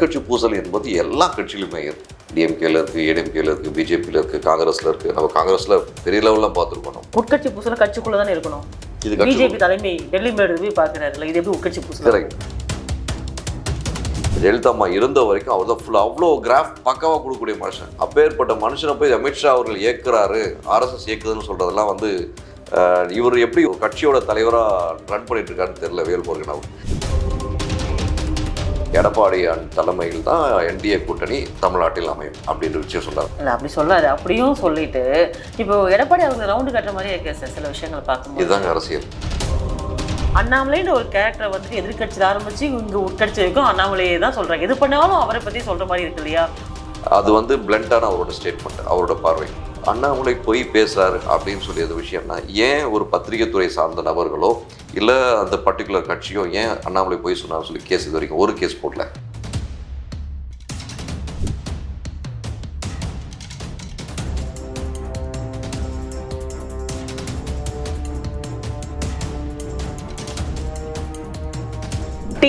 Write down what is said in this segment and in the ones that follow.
உட்கட்சி பூசல் என்பது எல்லா கட்சியிலுமே இருக்கு. டிஎம்கேல இருக்குது ஏடிஎம்கேல இருக்குது பிஜேபியில் இருக்குது காங்கிரஸில் இருக்குது நம்ம காங்கிரஸில் பெரிய லெவலில் பார்த்துருக்கோம் நம்ம உட்கட்சி பூசல கட்சிக்குள்ள தானே இருக்கணும்? இது பிஜேபி தலைமை டெல்லி மேடு போய் பாக்குறாருல இது எப்படி உட்கட்சி பூசல? கரெக்ட் ஜெயலலிதா அம்மா இருந்த வரைக்கும் அவர் தான் ஃபுல்லாக அவ்வளோ கிராஃப் பக்காவாக கொடுக்கக்கூடிய மனுஷன். அப்பேற்பட்ட மனுஷனை போய் அமித்ஷா அவர்கள் இயக்குறாரு ஆர்எஸ்எஸ் இயக்குதுன்னு சொல்கிறதெல்லாம் வந்து இவர் எப்படி ஒரு கட்சியோட தலைவராக ரன் பண்ணிட்டு இருக்காருன்னு தெரியல வேல் முருகன் அவர் எடப்பாடியான் தலைமையில் தான் என்டிஏ கூட்டணி தமிழ்நாட்டில் அமையும் அப்படின்ற விஷயம் சொன்னார். இல்ல அப்படி சொல்லாது. அப்படியும் சொல்லிட்டு இப்போ எடப்பாடி அவங்க ரவுண்டு கட்டுற மாதிரி இருக்கு சார் சில விஷயங்களை பார்க்கும்போது. இதுதாங்க அரசியல். அண்ணாமலைன்ற ஒரு கேரக்டரை வந்துட்டு எதிர்கட்சியில் ஆரம்பிச்சு இங்க உட்கட்சி வரைக்கும் அண்ணாமலையே தான் சொல்றாங்க. எது பண்ணாலும் அவரை பத்தி சொல்ற மாதிரி இருக்கு இல்லையா? அது வந்து பிளண்டான அவரோட ஸ்டேட்மெண்ட் அவரோட பார்வை. அண்ணாமலை போய் பேசுகிறாரு அப்படின்னு சொல்லியது விஷயம்னா ஏன் ஒரு பத்திரிகைத்துறை சார்ந்த நபர்களோ இல்லை அந்த பர்டிகுலர் கட்சியோ ஏன் அண்ணாமலை போய் சொன்னார் சொல்லி கேஸ் இது வரைக்கும் ஒரு கேஸ் போடல?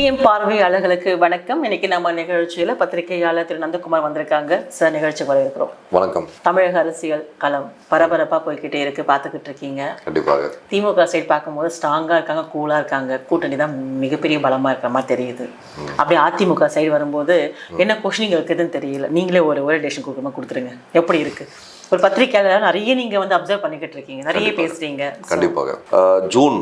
டிஎம் பார்வையாளர்களுக்கு வணக்கம். இன்னைக்கு நம்ம நிகழ்ச்சியில பத்திரிகையாளர் திரு நந்தகுமார் வந்திருக்காங்க. சார் நிகழ்ச்சி வரவேற்கிறோம் வணக்கம். தமிழக அரசியல் களம் பரபரப்பா போய்கிட்டே இருக்கு. பார்த்துக்கிட்டு இருக்கீங்க. கண்டிப்பாக. திமுக சைடு பார்க்கும்போது ஸ்ட்ராங்கா இருக்காங்க கூலா இருக்காங்க. கூட்டணி தான் மிகப்பெரிய பலமா இருக்கிற மாதிரி தெரியுது. அப்படியே அதிமுக சைடு வரும்போது என்ன கொஸ்டினிங் இருக்குதுன்னு தெரியல. நீங்களே ஒரு ஒரு டேஷன் கொடுக்குமா கொடுத்துருங்க. எப்படி இருக்கு? ஒரு பத்திரிகையாளர் நிறைய நீங்க வந்து அப்சர்வ் பண்ணிக்கிட்டு இருக்கீங்க. நிறைய பேசுறீங்க. கண்டிப்பாக. ஜூன்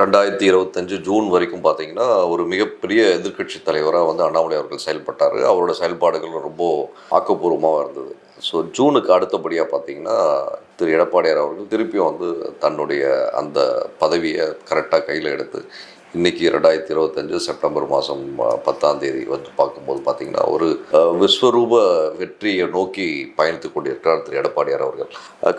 ரெண்டாயிரத்தி இருபத்தஞ்சு ஜூன் வரைக்கும் பார்த்தீங்கன்னா ஒரு மிகப்பெரிய எதிர்க்கட்சி தலைவராக வந்து அண்ணாமலை அவர்கள் செயல்பட்டார். அவரோட செயல்பாடுகள் ரொம்ப ஆக்கப்பூர்வமாக இருந்தது. ஸோ ஜூனுக்கு அடுத்தபடியாக பார்த்தீங்கன்னா திரு எடப்பாடியார் அவர்கள் திருப்பியும் வந்து தன்னுடைய அந்த பதவியை கரெக்டாக கையில் எடுத்து இன்னைக்கு ரெண்டாயிரத்தி இருபத்தஞ்சு செப்டம்பர் மாதம் பத்தாம் தேதி வந்து பார்க்கும்போது பார்த்தீங்கன்னா ஒரு விஸ்வரூப வெற்றியை நோக்கி பயணித்து கொண்டிருக்கிறார் திரு. எடப்பாடியார் அவர்கள்.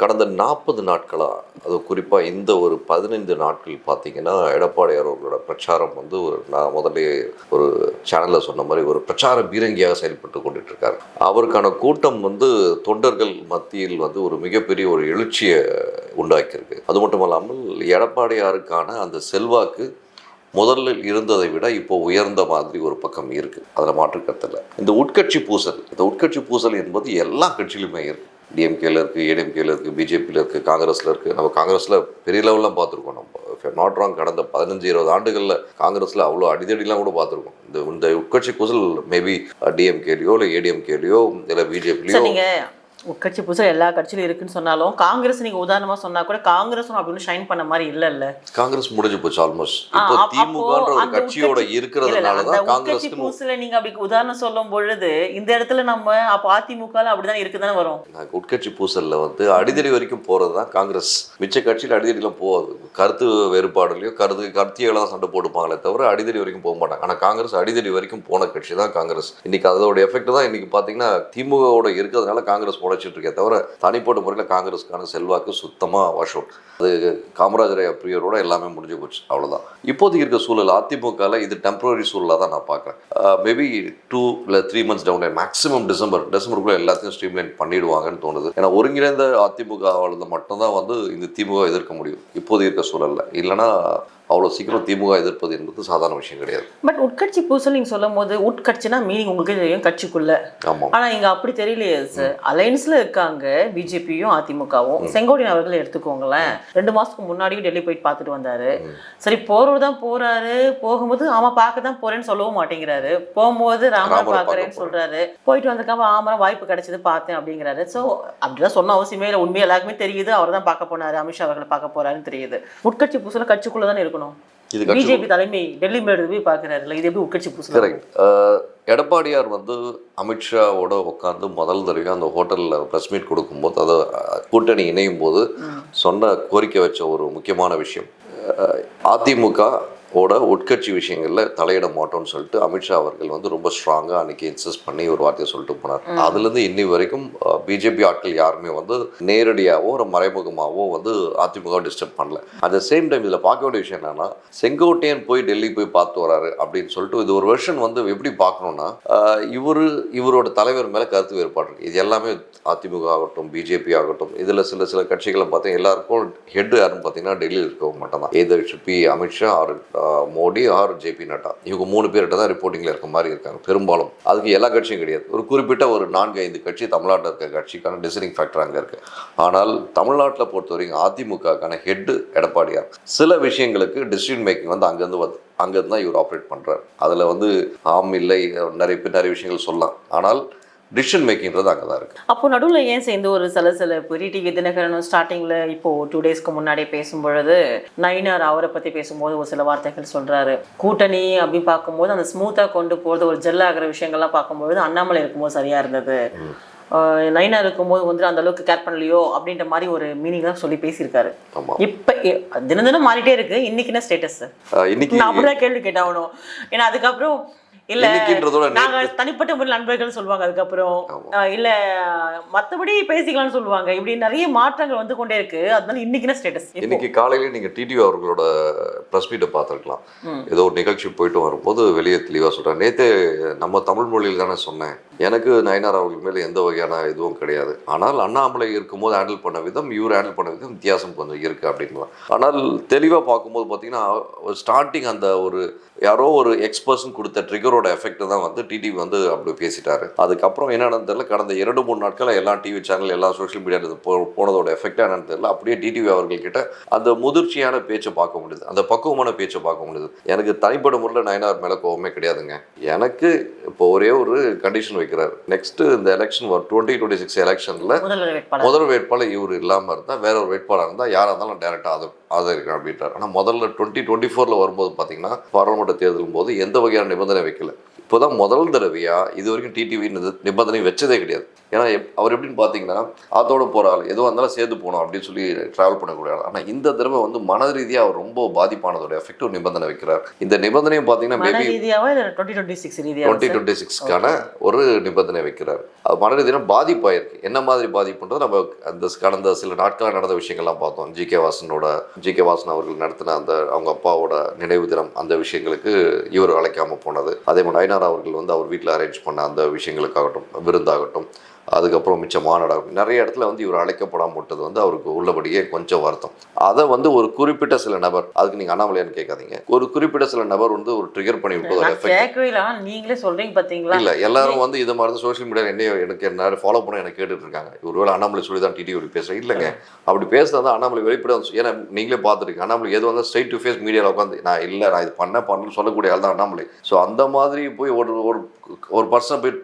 கடந்த நாற்பது நாட்களாக அது குறிப்பாக இந்த ஒரு பதினைந்து நாட்கள் பார்த்தீங்கன்னா எடப்பாடியார் அவர்களோட பிரச்சாரம் வந்து ஒரு நான் முதல்ல ஒரு சேனலில் சொன்ன மாதிரி ஒரு பிரச்சார பீரங்கியாக செயல்பட்டு கொண்டுட்டு அவருக்கான கூட்டம் வந்து தொண்டர்கள் மத்தியில் வந்து ஒரு மிகப்பெரிய ஒரு எழுச்சியை உண்டாக்கியிருக்கு. அது மட்டும் இல்லாமல் எடப்பாடியாருக்கான அந்த செல்வாக்கு முதல்ல இருந்ததை விட இப்போ உயர்ந்த மாதிரி ஒரு பக்கம் இருக்கு. அதில் மாற்றுக்கத்தில் இந்த உட்கட்சி பூசல் இந்த உட்கட்சி பூசல் என்பது எல்லா கட்சியிலுமே இருக்கு. டிஎம்கேல இருக்குது ஏடிஎம்கேல இருக்குது பிஜேபியில் இருக்குது காங்கிரஸில் இருக்குது நம்ம காங்கிரஸில் பெரிய லெவலில் பார்த்துருக்கோம் நம்ம. நாட் ராங் கடந்த பதினஞ்சு இருபது ஆண்டுகளில் காங்கிரஸில் அவ்வளோ அடிதடிலாம் கூட பார்த்துருக்கோம். இந்த இந்த உட்கட்சி பூசல் மேபி டிஎம்கேலையோ இல்லை ஏடிஎம்கேலையோ இல்லை பிஜேபிலையோ உட்கட்சி புதுசாக எல்லா கட்சியிலும் இருக்குன்னு சொன்னாலும் காங்கிரஸ் நீங்க உதாரணமா சொன்னா கூட காங்கிரஸும் அப்படின்னு ஷைன் பண்ண மாதிரி இல்ல இல்ல காங்கிரஸ் முடிஞ்சு போச்சு ஆல்மோஸ்ட் இப்போ திமுகன்ற ஒரு கட்சியோட இருக்கிறதுனால தான் உட்கட்சி காங்கிரஸ்க்கு பூசுல நீங்க அப்படி உதாரணம் சொல்லும் பொழுது இந்த இடத்துல நம்ம அப்ப அதிமுக அப்படிதான் இருக்குதானே வரும்? நாங்கள் உட்கட்சி பூசல்ல வந்து அடிதடி வரைக்கும் போகிறது தான் காங்கிரஸ். மிச்ச கட்சியில் அடிதடிலாம் போகாது. கருத்து வேறுபாடுலையோ கருத்து கருத்தியெல்லாம் தான் சண்டை போட்டுப்பாங்களே தவிர அடிதடி வரைக்கும் போக மாட்டாங்க. ஆனால் காங்கிரஸ் அடிதடி வரைக்கும் போன கட்சி தான் காங்கிரஸ். இன்னைக்கு அதோட எஃபெக்ட் தான் இன்னைக்கு பார்த்தீங்கன்னா திமுகவோட இருக்கிறதுனால காங்கிரஸ் முளைச்சிட்டு இருக்கே தவிர தனிப்பட்ட முறையில் காங்கிரஸ்க்கான செல்வாக்கு சுத்தமாக வசம் அது காமராஜரை பிரியரோட எல்லாமே முடிஞ்சு போச்சு அவ்வளோதான் இப்போதைக்கு இருக்க சூழல் அதிமுகவில் இது டெம்பரரி சூழலாக தான் நான் பார்க்குறேன் மேபி டூ இல்லை three months down line maximum December டிசம்பருக்குள்ளே எல்லாத்தையும் ஸ்ட்ரீம்லைன் பண்ணிடுவாங்கன்னு தோணுது. ஏன்னா ஒருங்கிணைந்த அதிமுகவால் மட்டும்தான் வந்து இந்த திமுக எதிர்க்க முடியும் இப்போது இருக்க சூழலில். இல்லைன்னா அவ்வளோ சீக்கிரம் திமுக எதிர்ப்பது என்பது சாதாரண விஷயம் கிடையாது. பட் உட்கட்சி பூசல் நீங்க சொல்லும் போது உட்கட்சினா மீனிங் உங்களுக்கு தெரியும் கட்சிக்குள்ள. ஆமாம் ஆனா இங்க அப்படி தெரியலையே சார் அலையன்ஸ்ல இருக்காங்க பிஜேபியும் அதிமுகவும். செங்கோடியன் அவர்கள் எடுத்துக்கோங்களேன். ரெண்டு மாசத்துக்கு முன்னாடியும் டெல்லி போயிட்டு பார்த்துட்டு வந்தாரு. சரி போறவர் தான் போறாரு. போகும்போது ஆமா பார்க்க தான் போறேன்னு சொல்லவும் மாட்டேங்கிறாரு. போகும்போது ராமரை பார்க்கறேன்னு பார்க்க சொல்றாரு. போயிட்டு வந்திருக்காம ஆமா வாய்ப்பு கிடைச்சது பார்த்தேன் அப்படிங்கிறாரு. சோ அப்படிதான் சொன்ன அவசியமே இல்லை. உண்மை எல்லாருக்குமே தெரியுது. அவர் தான் பார்க்க போனாரு. அமித்ஷா அவர்களை பார்க்க போறாருன்னு தெரியுது. உட்கட்சி பூசல கட்சிக்குள்ள தானே இருக்கணும். இது கட்சி பிஜேபி தலைமை டெல்லி மேடு போய் பாக்குறாருல இது எப்படி உட்கட்சி கரெக்ட் எடப்பாடியார் வந்து அமித்ஷாவோட உட்காந்து முதல் தடவை அந்த ஹோட்டலில் ப்ரெஸ் மீட் கொடுக்கும்போது அதை கூட்டணி இணையும் போது சொன்ன கோரிக்கை வச்ச ஒரு முக்கியமான விஷயம். அதிமுக ஓட உட்கட்சி விஷயங்களில் தலையிட மாட்டோம்னு சொல்லிட்டு அமித்ஷா அவர்கள் வந்து ரொம்ப ஸ்ட்ராங்காக அன்னைக்கு இன்சிஸ்ட் பண்ணி ஒரு வார்த்தையை சொல்லிட்டு போனார். அதுலேருந்து இன்னி வரைக்கும் பிஜேபி ஆட்கள் யாருமே வந்து நேரடியாவோ ஒரு மறைமுகமாகவோ வந்து அதிமுக டிஸ்டர்ப் பண்ணல. அட் த சேம் டைம் இதில் பார்க்க வேண்டிய விஷயம் என்னன்னா செங்கோட்டையன் போய் டெல்லி போய் பார்த்து வராரு அப்படின்னு சொல்லிட்டு இது ஒரு வெர்ஷன் வந்து எப்படி பார்க்கணும்னா இவர் இவரோட தலைவர் மேலே கருத்து வேறுபாடு இருக்கு. இது எல்லாமே அதிமுக ஆகட்டும் பிஜேபி ஆகட்டும் இதில் சில சில கட்சிகளை பார்த்தா எல்லாருக்கும் ஹெட் யாருன்னு பார்த்தீங்கன்னா டெல்லியில் இருக்கவங்க மட்டும் தான் either should be Amit Shah or Modi or J P Nadda. இவங்க மூணு பேர்கிட்ட தான் ரிப்போர்ட்டிங்கில் இருக்க மாதிரி இருக்காங்க பெரும்பாலும். அதுக்கு எல்லா கட்சியும் கிடையாது. ஒரு குறிப்பிட்ட ஒரு நான்கு ஐந்து கட்சி தமிழ்நாட்டில் இருக்க கட்சிக்கான டிசைனிங் ஃபேக்டர் அங்கே இருக்குது ஆனால் தமிழ்நாட்டில் பொறுத்தவரைக்கும் அதிமுகக்கான ஹெட்டு எடப்பாடியார் சில விஷயங்களுக்கு டிசிஷன் மேக்கிங் வந்து அங்கேருந்து வந்து அங்கேருந்து தான் இவர் ஆப்ரேட் பண்ணுறாரு அதில் வந்து ஆம் இல்லை நிறைய பேர் நிறைய விஷயங்கள் சொல்லலாம். ஆனால் டிசிஷன் மேக்கிங்கிறது அங்கே தான் இருக்குது அப்போ நடுவில் ஏன் சேர்ந்து ஒரு சலசலப்பு டிவி தினகரனும் ஸ்டார்டிங்கில் இப்போ டூ டேஸ்க்கு முன்னாடி பேசும்பொழுது நயினார் அவரை பற்றி பேசும்போது ஒரு சில வார்த்தைகள் சொல்கிறாரு கூட்டணி அப்படி பார்க்கும்போது அந்த ஸ்மூத்தாக கொண்டு போகிறது ஒரு ஜெல் ஆகிற விஷயங்கள்லாம் பார்க்கும்பொழுது அண்ணாமலை இருக்கும்போது சரியாக இருந்தது. நயினார் இருக்கும்போது வந்து அந்த அளவுக்கு கேர் பண்ணலையோ அப்படின்ற மாதிரி ஒரு மீனிங் தான் சொல்லி பேசியிருக்காரு. இப்போ தினம் தினம் மாறிட்டே இருக்கு. இன்னைக்கு என்ன ஸ்டேட்டஸ் இன்னைக்கு நான் அப்படிதான் கேள்வி கேட்டாகணும் ஏன்னா அதுக்கப்புறம் இல்ல நாங்க தனிப்பட்ட முறையில் நண்பர்கள் சொல்லுவாங்க அதுக்கப்புறம். இல்ல மத்தபடி பேசிக்கலாம்னு சொல்லுவாங்க. இப்படி நிறைய மாற்றங்கள் வந்து கொண்டே இருக்கு. அதனால இன்னைக்கு என்ன ஸ்டேட்டஸ் இன்னைக்கு காலையில நீங்க டிடிவி அவர்களோட ப்ரெஸ் மீட்டை பார்த்துருக்கலாம். ஏதோ ஒரு நிகழ்ச்சி போயிட்டு வரும்போது வெளியே தெளிவாக சொல்கிறேன் நேற்று நம்ம தமிழ் மொழியில் தானே சொன்னேன். எனக்கு நயனார் அவர்கள் மேலே எந்த வகையான இதுவும் கிடையாது. ஆனால் அண்ணாமலை இருக்கும்போது ஹேண்டில் பண்ண விதம் இவர் ஹேண்டில் பண்ண விதம் வித்தியாசம் கொஞ்சம் இருக்குது அப்படின்னு ஆனால் தெளிவாக பார்க்கும்போது பார்த்தீங்கன்னா ஸ்டார்டிங் அந்த ஒரு யாரோ ஒரு எக்ஸ்பர்சன் கொடுத்த ட்ரிகரோட எஃபெக்ட் தான் வந்து டிடிவி வந்து அப்படி பேசிட்டாரு. அதுக்கப்புறம் என்னன்னு தெரியல? கடந்த இரண்டு மூணு நாட்கள் எல்லா டிவி சேனல் எல்லா சோஷியல் மீடியா போ போனதோட எஃபெக்ட் என்னன்னு தெரியல. அப்படியே டிடிவி அவர்கள்கிட்ட அந்த முதிர்ச்சியான பேச்சை பார்க்க முடியுது. அந்த பக்குவமான பேச்சை பார்க்க முடியுது. எனக்கு தனிப்பட்ட முறையில் நயனார் மேலே கோவமே கிடையாதுங்க. எனக்கு இப்போ ஒரே ஒரு கண்டிஷன் வைக்கிறார். நெக்ஸ்ட் இந்த எலெக்ஷன் வரும் டுவெண்ட்டி டுவெண்ட்டி சிக்ஸ் எலெக்ஷனில் முதல் வேட்பாளர் இவர் இல்லாமல் இருந்தால் வேற ஒரு வேட்பாளர் இருந்தால் யாராக இருந்தாலும் டேரெக்டாக ஆதர் ஆதரிக்கிறேன் அப்படின்றார். ஆனால் முதல்ல டுவெண்ட்டி டுவெண்ட்டி ஃபோரில் வரும்போது பார்த்தீங்கன்னா பாராளுமன்ற தேர்தலும் போது எந்த வகையான நிபந்தனை வைக்கல. இப்போதான் முதல் தடவையா இது வரைக்கும் டிடிவி நிபந்தனை வச்சதே கிடையாது. ஏன்னா அவர் எப்படின்னு பார்த்தீங்கன்னா அதோட போகிற ஆள் எதுவாக இருந்தாலும் சேர்ந்து போகணும் அப்படின்னு சொல்லி ட்ராவல் பண்ணக்கூடிய ஆள். ஆனால் இந்த தடவை வந்து மன ரீதியாக அவர் ரொம்ப பாதிப்பானதோட எஃபெக்ட் ஒரு நிபந்தனை வைக்கிறார். இந்த நிபந்தனையும் பார்த்தீங்கன்னா மேபி டுவெண்ட்டி டுவெண்ட்டி சிக்ஸ் ரீதியாவா டுவெண்ட்டி டுவெண்ட்டி சிக்ஸ்க்கான ஒரு நிபந்தனை வைக்கிறார். அது மன ரீதியான பாதிப்பாயிருக்கு என்ன மாதிரி பாதிப்புன்றது நம்ம அந்த கடந்த சில நாட்களாக நடந்த விஷயங்கள்லாம் பார்த்தோம். ஜி கே வாசனோட ஜி கே வாசன் அவர்கள் நடத்தின அந்த அவங்க அப்பாவோட நினைவு தினம் அந்த விஷயங்களுக்கு இவர் அழைக்காம போனது. அதே மாதிரி அவர்கள் வந்து அவர் வீட்டில் அரேஞ்ச் பண்ண அந்த விஷயங்களுக்காகட்டும் விருந்தாகட்டும் அதுக்கப்புறம் மிச்ச மாநாடாகட்டும் நிறைய இடத்துல வந்து இவர் அழைக்கப்படாம விட்டது வந்து அவருக்கு உள்ளபடியே கொஞ்சம் வருத்தம். அதை வந்து ஒரு குறிப்பிட்ட சில நபர் அதுக்கு நீங்கள் அண்ணாமலையான்னு கேட்காதீங்க. ஒரு குறிப்பிட்ட சில நபர் வந்து ஒரு ட்ரிகர் பண்ணி ஆனா நீங்களே சொல்றீங்க பாத்தீங்களா? இல்ல எல்லாரும் வந்து இது மாதிரி சோஷியல் மீடியா என்ன எனக்கு என்ன ஃபாலோ பண்ண எனக்கு கேட்டுட்டு இருக்காங்க. ஒருவேளை அண்ணாமலை சொல்லி தான் டிடி பேசுறேன். இல்லைங்க. அப்படி பேசுறது தான் அண்ணாமலை வெளிப்பட ஏன்னா நீங்களே பார்த்துருக்கீங்க. அண்ணாமலை எது வந்து ஸ்ட்ரைட் டு ஃபேஸ் மீடியாவில் உட்காந்து நான் இல்லை நான் இது பண்ண பண்ணு சொல்லக்கூடிய ஆள் தான் அண்ணாமலை. ஸோ அந்த மாதிரி போய் ஒரு ஒரு ஒரு பர்சன் போய்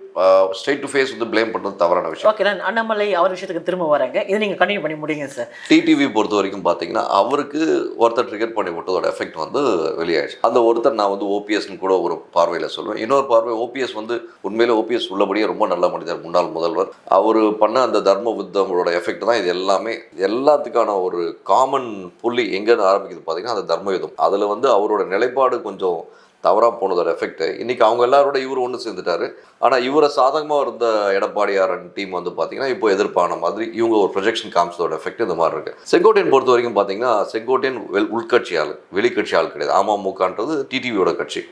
ஸ்ட்ரைட் டு ஃபேஸ் வந்து ப்ளேம் பண்ணுறது தவறான விஷயம். ஓகே நான் அண்ணாமலை அவர் விஷயத்துக்கு திரும்ப வரேங்க இதை நீங்க கண்டினியூ பண்ணி முடியுங்க சார் டிடிவி பொறுத்த வரைக்கும் பார்த்தீங்கன்னா அவருக்கு ஒருத்தர் ட்ரிகர் பண்ணி விட்டதோட எஃபெக்ட் வந்து வெளியாயிடுச்சு. அந்த ஒருத்தர் நான் வந்து ஓபிஎஸ்னு கூட ஒரு பார்வையில் சொல்லுவேன். இன்னொரு பார்வை ஓபிஎஸ் வந்து உண்மையிலே ஓபிஎஸ் உள்ளபடியே ரொம்ப நல்ல மனிதர் முன்னாள் முதல்வர். அவர் பண்ண அந்த தர்ம புத்தங்களோட எஃபெக்ட் தான் இது எல்லாமே. எல்லாத்துக்கான ஒரு காமன் புள்ளி எங்கேருந்து ஆரம்பிக்குது பார்த்தீங்கன்னா அந்த தர்ம யுத்தம். அதில் வந்து அவரோட நிலைப்பாடு கொஞ்சம் தவறாக போனதோட எஃபெக்ட் இன்னைக்கு அவங்க எல்லாரோட இவர் ஒன்று சேர்ந்துட்டாரு. ஆனால் இவரை சாதகமாக இருந்த எடப்பாடியாரன் டீம் வந்து பார்த்தீங்கன்னா இப்போ எதிர்ப்பான மாதிரி இவங்க ஒரு ப்ரொஜெக்ஷன் காமிச்சதோட எஃபெக்ட் இந்த மாதிரி இருக்கு. செங்கோட்டையன் பொறுத்த வரைக்கும் பார்த்தீங்கன்னா செங்கோட்டையன் உள்கட்சி ஆள் வெளிக்கட்சி ஆள் கிடையாது. அமமுகன்றது டிடிவியோட கட்சி.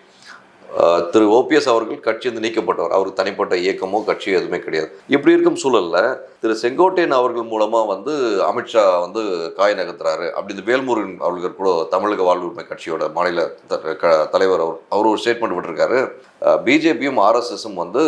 திரு ஓபிஎஸ் அவர்கள் கட்சி வந்து நீக்கப்பட்டவர். அவருக்கு தனிப்பட்ட இயக்கமோ கட்சியோ எதுவுமே கிடையாது. இப்படி இருக்கும் சூழல்ல திரு செங்கோட்டையன் அவர்கள் மூலமாக வந்து அமித்ஷா வந்து காய் நகர்த்துறாரு. அப்படி இந்த வேல்முருகன் அவர்கள் கூட தமிழக வாழ்வுரிமை கட்சியோட மாநில த- க- தலைவர் அவர் அவர் ஒரு ஸ்டேட்மெண்ட் விட்டுருக்காரு. பிஜேபியும் ஆர்எஸ்எஸும் வந்து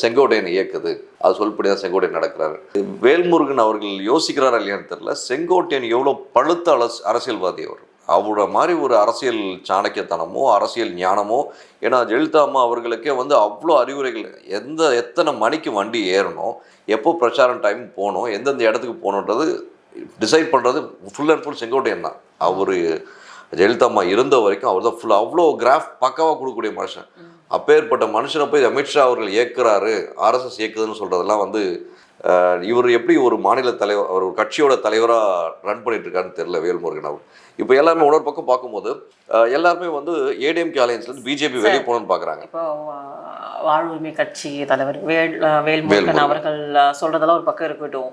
செங்கோட்டையன் இயக்குது. அது சொல்படி தான் செங்கோட்டையன் நடக்கிறாரு. வேல்முருகன் அவர்கள் யோசிக்கிறாரா இல்லையான்னு தெரியல. செங்கோட்டையன் எவ்வளோ பழுத்த அரசியல்வாதி அவர். அவரோட மாதிரி ஒரு அரசியல் சாணக்கியத்தனமோ அரசியல் ஞானமோ ஏன்னா ஜெயலலிதா அம்மா அவர்களுக்கே வந்து அவ்வளோ அறிவுரைகள் எந்த எத்தனை மணிக்கு வண்டி ஏறணும் எப்போ பிரச்சாரம் டைம் போகணும் எந்தெந்த இடத்துக்கு போகணுன்றது டிசைட் பண்ணுறது ஃபுல் அண்ட் ஃபுல் செங்கோட்டையன் தான். அவர் ஜெயலலிதா அம்மா இருந்த வரைக்கும் அவர் தான் ஃபுல் அவ்வளோ கிராஃப் பக்காவாக கொடுக்கக்கூடிய மனுஷன். அப்பேற்பட்ட மனுஷனை போய் அமித்ஷா அவர்கள் இயக்குறாரு ஆர்எஸ்எஸ் இயக்குதுன்னு சொல்கிறதெல்லாம் வந்து இவர் எப்படி ஒரு மாநில தலைவர் ஒரு கட்சியோட தலைவராக ரன் பண்ணிட்டு இருக்காருன்னு தெரியல வேல்முருகன் அவர். இப்போ எல்லாருமே இன்னொரு பக்கம் பார்க்கும்போது எல்லாருமே வந்து ஏடிஎம்கே அலையன்ஸ்லேருந்து பிஜேபி வெளியே போகணும்னு பார்க்குறாங்க. இப்போ வாழ்வுரிமை கட்சி தலைவர் வேல் வேல்முருகன். அவர்கள் அஹ், சொல்றதெல்லாம் ஒரு பக்கம் இருக்கட்டும்.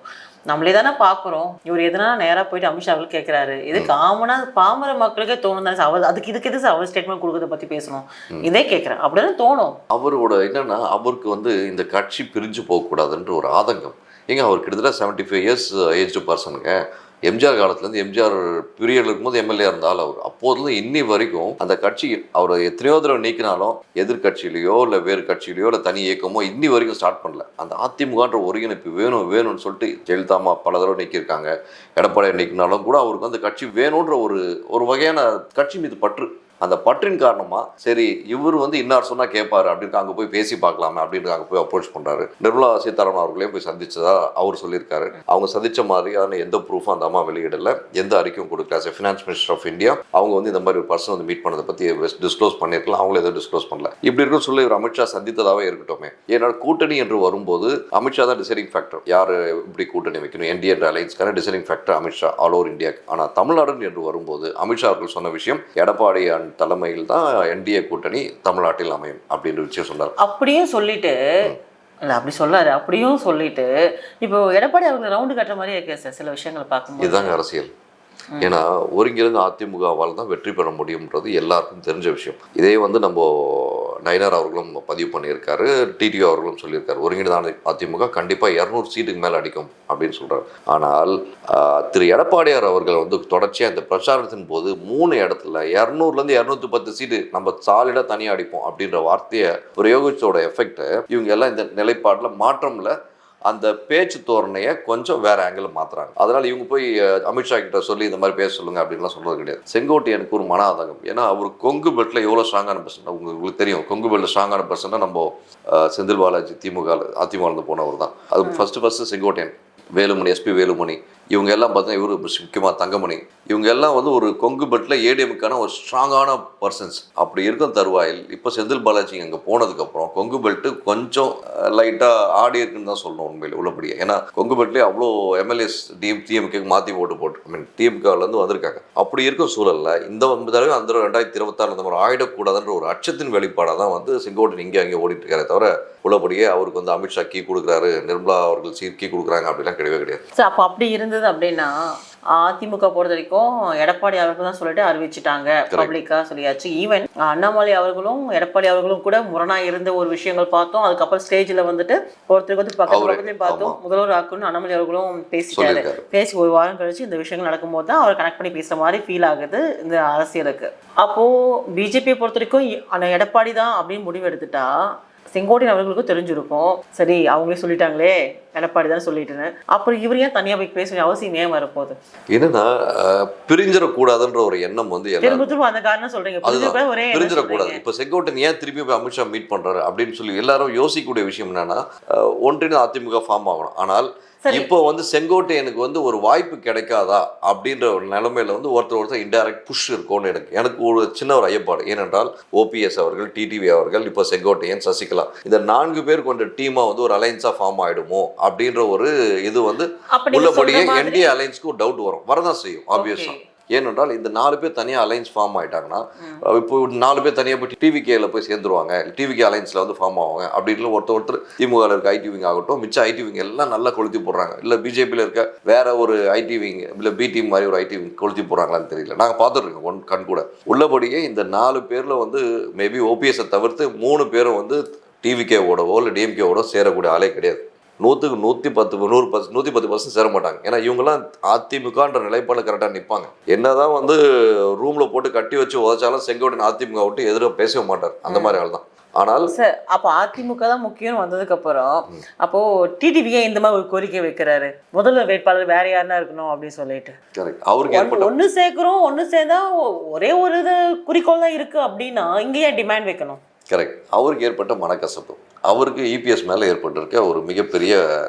நம்மளே தானே பார்க்குறோம் இவர் எதனா நேரா போயிட்டு அமித்ஷா அவர்கள் கேட்குறாரு இது காமனா பாமர மக்களுக்கே தோணும் தானே. அவர் அதுக்கு இதுக்கு எது அவர் ஸ்டேட்மெண்ட் கொடுக்கறத பத்தி பேசணும். இதே கேட்குறேன் அப்படிதானே தோணும். அவரோட என்னன்னா அவருக்கு வந்து இந்த கட்சி பிரிஞ்சு போகக்கூடாதுன்ற ஒரு ஆதங்கம். ஏங்க அவர் கிட்டத்தட்ட செவன்ட்டி ஃபைவ் இயர்ஸ் ஏஜ்டு பர்சனுங்க எம்ஜிஆர் காலத்துலேருந்து எம்ஜிஆர் பீரியட் இருக்கும்போது எம்எல்ஏ இருந்தாலும் அவர். அப்போதுலேருந்து இன்னி வரைக்கும் அந்த கட்சி அவர் எத்தனையோ தடவை நீக்கினாலும் எதிர்கட்சியிலையோ இல்லை வேறு கட்சியிலையோ இல்லை தனி இயக்கமோ இன்னி வரைக்கும் ஸ்டார்ட் பண்ணல. அந்த அதிமுகன்ற ஒருங்கிணைப்பு வேணும் வேணும்னு சொல்லிட்டு ஜெயலலிதாமா பல தடவை நீக்கியிருக்காங்க. எடப்பாடியை நீக்கினாலும் கூட அவருக்கு வந்து கட்சி வேணுன்ற ஒரு ஒரு வகையான கட்சி மீது பற்று. அந்த பற்றின் காரணமாக சரி இவர் வந்து இன்னார் சொன்னால் கேட்பாரு அப்படின்னு அங்கே போய் பேசி பார்க்கலாமே அப்படின்னு அங்கே போய் அப்ரோச் பண்ணுறாரு நிர்மலா சீதாராமன் அவர்களையும் போய் சந்திச்சதா அவர் சொல்லியிருக்காரு. அவங்க சந்திச்ச மாதிரியான எந்த ப்ரூஃபும் அந்த அம்மா வெளியிடல. எந்த அறிக்கையும் கொடுக்கல. As finance minister of India அவங்க வந்து இந்த மாதிரி ஒரு பர்சன் வந்து மீட் பண்ணதை பற்றி டிஸ்க்ளோஸ் பண்ணியிருக்கலாம். அவங்களும் எதுவும் டிஸ்க்ளோஸ் பண்ணல. இப்படி இருக்கும் சொல்லி இவர் அமித்ஷா சந்தித்ததாகவே இருக்கட்டுமே. ஏன்னா கூட்டணி என்று வரும்போது அமித்ஷா தான் டிசைடிங் ஃபேக்டர் யார் இப்படி கூட்டணி வைக்கணும்? NDA அலையன்ஸ்க்கான deciding factor Amit Shah all over India ஆனால் தமிழ்நாடு என்று வரும்போது அமித்ஷா அவர்கள் சொன்ன விஷயம் எடப்பாடி அண்ட் தலைமையில் தான் என்டிஏ கூட்டணி தமிழ்நாட்டில் அமையும் அப்படின்ற விஷயம் சொன்னார். அப்படியும் சொல்லிட்டு இல்லை அப்படி சொல்லாரு. அப்படியும் சொல்லிட்டு இப்போ எடப்பாடி அவங்க ரவுண்டு கட்டுற மாதிரியே இருக்கு சார் சில விஷயங்களை பார்க்கும்போது. இதுதாங்க அரசியல். ஏன்னா ஒருங்கிருந்து அதிமுகவால் தான் வெற்றி பெற முடியும்ன்றது எல்லாருக்கும் தெரிஞ்ச விஷயம். இதே வந்து நம்ம நயனார் அவர்களும் பதிவு பண்ணியிருக்காரு டிடிஓ அவர்களும் சொல்லியிருக்காரு ஒருங்கிணைந்த அதிமுக கண்டிப்பாக இரநூறு சீட்டுக்கு மேலே அடிக்கும் அப்படின்னு சொல்றாரு. ஆனால் திரு எடப்பாடியார் அவர்கள் வந்து தொடர்ச்சியாக இந்த பிரச்சாரத்தின் போது மூணு இடத்துல இரநூறுலேருந்து இரநூத்தி பத்து சீட்டு நம்ம சாலிடாக தனியாக அடிப்போம் அப்படின்ற வார்த்தையை பிரயோகிச்சோட எஃபெக்டை இவங்க எல்லாம் இந்த நிலைப்பாட்டில் மாற்றம்ல அந்த பேச்சு தோரணையை கொஞ்சம் வேற ஆங்கிள் மாத்துறாங்க. அதனால இவங்க போய் அமித்ஷா கிட்ட சொல்லி இந்த மாதிரி பேச சொல்லுங்க அப்படின்லாம் சொல்றது கிடையாது. செங்கோட்டையனுக்கு ஒரு மன ஆதங்கம் ஏன்னா அவர் கொங்கு பெல்ட்ல எவ்வளவு ஸ்ட்ராங்கான பர்சன் உங்களுக்கு தெரியும். கொங்கு பெல்ட்ல ஸ்ட்ராங்கான பர்சன்னா நம்ம செந்தில் பாலாஜி திமுக அதிமுக போனவர் தான் அது first first Sengottaiyan. Velumani S P Velumani இவங்க எல்லாம் பார்த்தீங்கன்னா இவரு முக்கியமாக தங்கமணி. இவங்க எல்லாம் வந்து ஒரு கொங்கு பெட்டில் ஏடிஎம்க்கான ஒரு ஸ்ட்ராங்கான பர்சன்ஸ் அப்படி இருக்கும் தருவாயில். இப்போ செந்தில் பாலாஜி அங்கே போனதுக்கப்புறம் கொங்கு பெல்ட்டு கொஞ்சம் லைட்டாக ஆடி இருக்குன்னு தான் சொல்லணும் உண்மையில் உள்ளபடியே. ஏன்னா கொங்கு பெல்ட்லேயே அவ்வளோ எம்எல்ஏஸ் டிஎம் டிஎம்கேக்கு மாற்றி போட்டு போட்டு ஐ மீன் டிஎம்கேலேருந்து வந்திருக்காங்க. அப்படி இருக்கும் சூழலில் இந்த தடவை அந்த ரெண்டாயிரத்தி இருபத்தாறு அந்த மாதிரி ஆயிடக்கூடாதுன்ற ஒரு அச்சத்தின் வெளிப்பாடாக தான் வந்து செங்கோட்டன் இங்கே அங்கே ஓடிட்டு இருக்காரே தவிர உள்ளபடியே அவருக்கு வந்து அமித்ஷா கீ கொடுக்குறாரு நிர்மலா அவர்கள் சீர் கீ கொடுக்குறாங்க அப்படிலாம் கிடையவே கிடையாது. அப்போ அப்படி இருந்தது அப்படின்னா அதிமுக பொறுத்த வரைக்கும் எடப்பாடி அவர்கள் தான் சொல்லிட்டு அறிவிச்சிட்டாங்க. பப்ளிக்கா சொல்லியாச்சு. ஈவன் அண்ணாமலை அவர்களும் எடப்பாடி அவர்களும் கூட முரணா இருந்த ஒரு விஷயங்கள் பார்த்தோம். அதுக்கப்புறம் ஸ்டேஜ்ல வந்துட்டு ஒருத்தருக்கு வந்து பக்கத்து பக்கத்துலையும் பார்த்தோம். முதல்வர் ஆக்குன்னு அண்ணாமலை அவர்களும் பேசிட்டாரு. பேசி ஒரு வாரம் கழிச்சு இந்த விஷயங்கள் நடக்கும்போது தான் அவர் கனெக்ட் பண்ணி பேசுற மாதிரி ஃபீல் ஆகுது இந்த அரசியலுக்கு. அப்போ பிஜேபியை பொறுத்த வரைக்கும் எடப்பாடி தான் அப்படின்னு முடிவு எடுத்துட்டா செங்கோட்டையன் அவர்களுக்கும் தெரிஞ்சிருக்கும். சரி அவங்களே சொல்லிட்டாங்களே எடப்பாடி தான் சொல்லிட்டுன்னு அப்புறம் இவர் ஏன் தனியா போய் பேச வேண்டிய அவசியம் ஏன் வரப்போகுது? என்னன்னா பிரிஞ்சிடக்கூடாதுன்ற ஒரு எண்ணம் வந்து திரும்ப திரும்ப அந்த காரணம் சொல்றீங்க. ஒரே பிரிஞ்சிடக்கூடாது. இப்போ செங்கோட்டன் ஏன் திருப்பி போய் அமித்ஷா மீட் பண்றாரு அப்படின்னு சொல்லி எல்லாரும் யோசிக்கக்கூடிய விஷயம் என்னன்னா ஒன்றிணைந்த அதிமுக ஃபார்ம் ஆகணும். ஆனால். இப்போ வந்து செங்கோட்டையனுக்கு வந்து ஒரு வாய்ப்பு கிடைக்காதா அப்படின்ற ஒரு நிலைமையில வந்து ஒருத்தர் ஒருத்தர் இன்டைரக்ட் புஷ் இருக்கும்னு எனக்கு எனக்கு ஒரு சின்ன ஒரு ஐயப்பாடு. ஏனென்றால் ஓபிஎஸ் அவர்கள் டிடிவி அவர்கள் இப்போ செங்கோட்டையன் சசிகலா இந்த நான்கு பேர் கொண்ட டீமா வந்து ஒரு அலைன்ஸா ஃபார்ம் ஆயிடுமோ அப்படின்ற ஒரு இது வந்து உள்ளபடியே என்டிஏ அலைன்ஸ்க்கு ஒரு டவுட் வரும். வரதான் செய்யும் ஆப்வியஸா ஏனென்றால் இந்த நாலு பேர் தனியாக அலைன்ஸ் ஃபார்ம் ஆயிட்டாங்கன்னா இப்போ நாலு பேர் தனியாக போய் டிவிகேல போய் சேர்ந்துருவாங்க. டிவிகே அலைன்ஸில் வந்து ஃபார்ம் ஆவாங்க. அப்படின்னு ஒருத்தர் ஒருத்தர் திமுகவில் இருக்க ஐடி விங் ஆகட்டும் மிச்ச ஐடி விங் எல்லாம் நல்லா கொளுத்தி போடுறாங்க. இல்லை பிஜேபியில் இருக்க வேற ஒரு ஐடி விங் இல்லை பி டீம் மாதிரி ஒரு ஐடி விங் கொளுத்தி போடுறாங்களான்னு தெரியல. நாங்கள் பார்த்துருக்கோம் ஒன் கண் கூட. உள்ளபடியே இந்த நாலு பேரில் வந்து மேபி ஓபிஎஸ்ஸை தவிர்த்து மூணு பேரும் வந்து டிவிகேவோடவோ இல்லை டிஎம்கேவோட சேரக்கூடிய ஆளே கிடையாது. நூற்றுக்கு நூற்றி பத்து நூறு பர்சன்ட் நூற்றி பத்து பர்சன்ட் சேர மாட்டாங்க. ஏன்னா இவங்கெல்லாம் அதிமுகன்ற நிலைப்பாடு கரெக்டாக நிற்பாங்க என்னதான் வந்து ரூமில் போட்டு கட்டி வச்சு உதச்சாலும் செங்கோட்டன் அதிமுக விட்டு எதிராக பேசவே மாட்டார். அந்த மாதிரி ஆள் தான் ஆனால் சார் அப்போ அதிமுக தான் முக்கியம் வந்ததுக்கு அப்புறம் அப்போ டிடிவி ஏன் இந்த மாதிரி ஒரு கோரிக்கை வைக்கிறாரு? முதல்வர் வேட்பாளர் வேற யாருன்னா இருக்கணும் அப்படின்னு சொல்லிட்டு. கரெக்ட் அவருக்கு ஒன்று சேர்க்கிறோம் ஒன்று சேர்ந்தா ஒரே ஒரு இது குறிக்கோள் தான் இருக்கு அப்படின்னா இங்க ஏன் டிமாண்ட் வைக்கணும். கரெக்ட் அவருக்கு ஏற்பட்ட மனக்கசப்பு. அவருக்கு இபிஎஸ் மேலே ஏற்பட்டிருக்க ஒரு மிகப்பெரிய